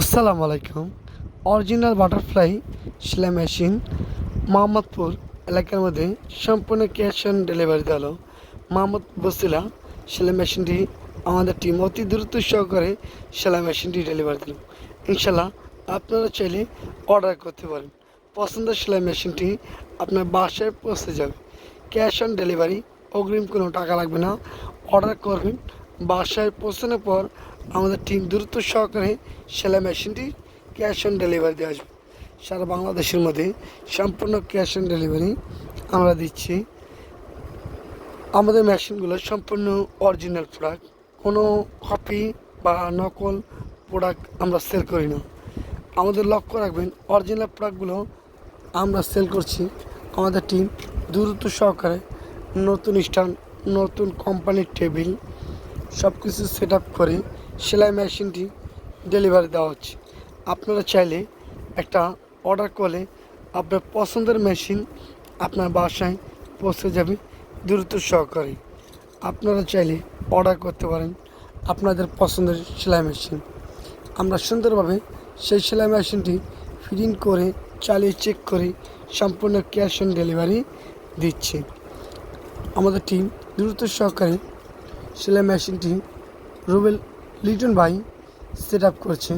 আসসালামু আলাইকুম। Original butterfly সেলাই মেশিন মোহাম্মদপুর এলাকার মধ্যে সম্পূর্ণ ক্যাশ অন ডেলিভারি দিল মোহাম্মদ বসিলা সেলাই মেশিনটি আমাদের টিম অতি দ্রুত সহকারে সেলাই মেশিনটি ডেলিভারি দিল। ইনশাল্লাহ আপনারা চাইলে অর্ডার করতে পারেন। পছন্দের সেলাই মেশিনটি আপনার বাসায় পৌঁছে যাবে। ক্যাশ অন ডেলিভারি অগ্রিম কোনো টাকা লাগবে না। অর্ডার করবেন। বাসায় পৌঁছানোর পর আমাদের টিম দ্রুত সহকারে সেলাই মেশিনটি ক্যাশ অন ডেলিভারি দিয়ে আসবে। সারা বাংলাদেশের মধ্যে সম্পূর্ণ ক্যাশ অন ডেলিভারি আমরা দিচ্ছি। আমাদের মেশিনগুলো সম্পূর্ণ অরিজিনাল প্রোডাক্ট কোনো কপি বা নকল প্রোডাক্ট আমরা সেল করি না। আমাদের লক্ষ্য রাখবেন অরিজিনাল প্রোডাক্টগুলো আমরা সেল করছি। আমাদের টিম দ্রুত সহকারে নতুন স্ট্যান্ড নতুন কোম্পানির টেবিল সব কিছু সেট আপ করে সেলাই মেশিনটি ডেলিভারি দেওয়া হচ্ছে। আপনারা চাইলে একটা অর্ডার করলে আপনার পছন্দের মেশিন আপনার বাসায় পৌঁছে যাবে দ্রুত সহকারে। আপনারা চাইলে অর্ডার করতে পারেন আপনাদের পছন্দের সেলাই মেশিন আমরা সুন্দরভাবে সেই সেলাই মেশিনটি ফিটিং করে, চালিয়ে চেক করে সম্পূর্ণ ক্যাশ অন ডেলিভারি দিচ্ছি। আমাদের টিম দ্রুত সহকারে সেলাই মেশিনটি রুবেল লিটন ভাই সেট আপ করছে